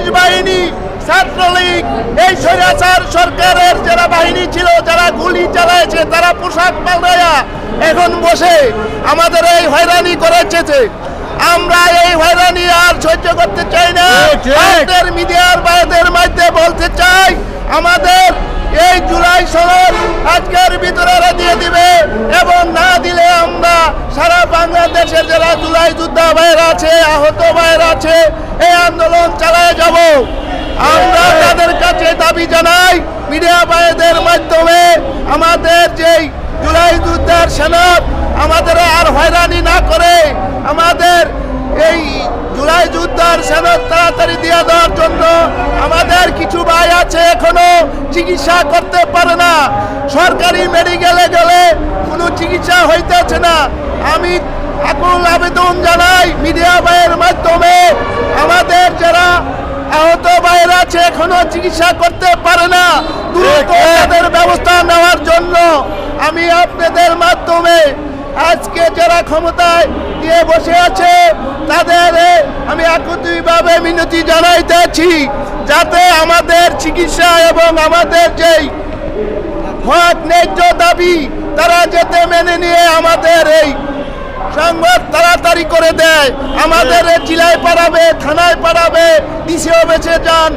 Police বাহিনী ছাত্রলীগ এই স্বৈরাচার সরকারের যারা বাহিনী ছিল যারা গুলি চালাইছে তারা পোশাক পাল্টায়া এখন বসে আমাদের এই হয়রানি করেছে আমরা এই হয়রানি আর সহ্য করতে চাই না। আমাদের মিডিয়ার বাইরের মধ্যে বলতে চাই আমাদের এই জুলাই সনদ আজকের ভিতরে দিয়ে দিবে এবং না দিলে আমরা সারা বাংলাদেশের যারা জুলাই যোদ্ধা ভাইয়ের আছে আহত ভাইয়ের আছে এই আন্দোলন চালায় যাব। আমরা তাদের কাছে দাবি জানাই, মিডিয়া ভাইদের মাধ্যমে আমাদের যেই জুলাই যুদ্ধের সনদ আমাদের আর হয়রানি না করে আমাদের এই জুলাই যুদ্ধের সনদ তাড়াতাড়ি দিয়ে দেওয়ার জন্য আমাদের কিছু ভাই আছে এখনও চিকিৎসা করতে পারে না। সরকারি মেডিকেলে গেলে কোনো চিকিৎসা হইতেছে না। আমি আকুল আবেদন জানাই মিডিয়া ভাইয়ের মাধ্যমে আছে এখনও চিকিৎসা করতে পারে না। দ্রুত তাদের ব্যবস্থা নেওয়ার জন্য আমি আপনাদের মাধ্যমে আজকে যারা ক্ষমতায় দিয়ে বসে আছে তাদের আমি একত্রিতভাবে মিনতি জানাইতেছি যাতে আমাদের চিকিৎসা এবং আমাদের যেই হক ন্যায্য দাবি তারা যেতে মেনে নিয়ে আমাদের এই সংবাদ তাড়াতাড়ি করে দেয়। আমাদের জেলায় পাঠাবে থানায় পাঠাবে বেছে যান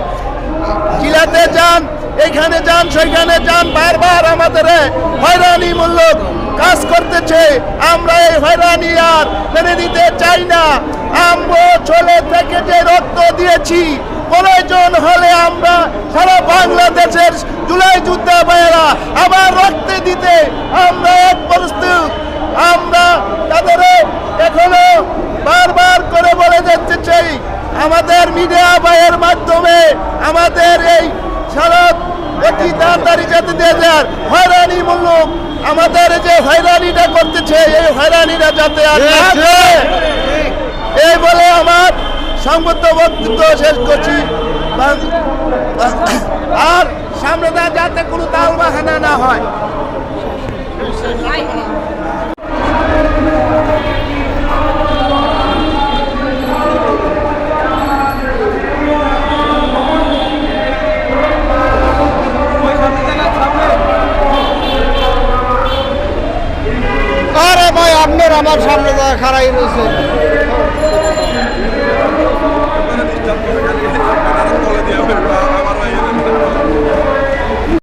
জেলাতে যান এখানে যান সেখানে যান, বারবার আমাদের হয়রানিমূলক কাজ করতেছে। আমরা এই হয়রানি আর মেনে নিতে চাই না। আমরা চলে থেকে যে রক্ত দিয়েছি, প্রয়োজন হলে আমরা সারা বাংলাদেশের জুলাই যুদ্ধা ভাইয়েরা আবার রক্তে দিতে আমরা এক প্রস্তুত আমরা তাদের এখনও বারবার করে বলে যেতে চাই আমাদের মিডিয়া ভাইয়ের মাধ্যমে আমাদের এই সড়ক একটি তাড়াতাড়ি যাতে দিয়ে দেয় হয়রানি মূল্যক আমাদের যে হয়রানিটা করতেছে এই হয়রানিটা যাতে আর। এই বলে আমার সংবদ্ধ বক্তব্য শেষ করছি। আর সামনে দা যাতে কোনো তাল বাহানা না হয় আরে ভাই আপনার আমার সামনে খারাই দিয়ে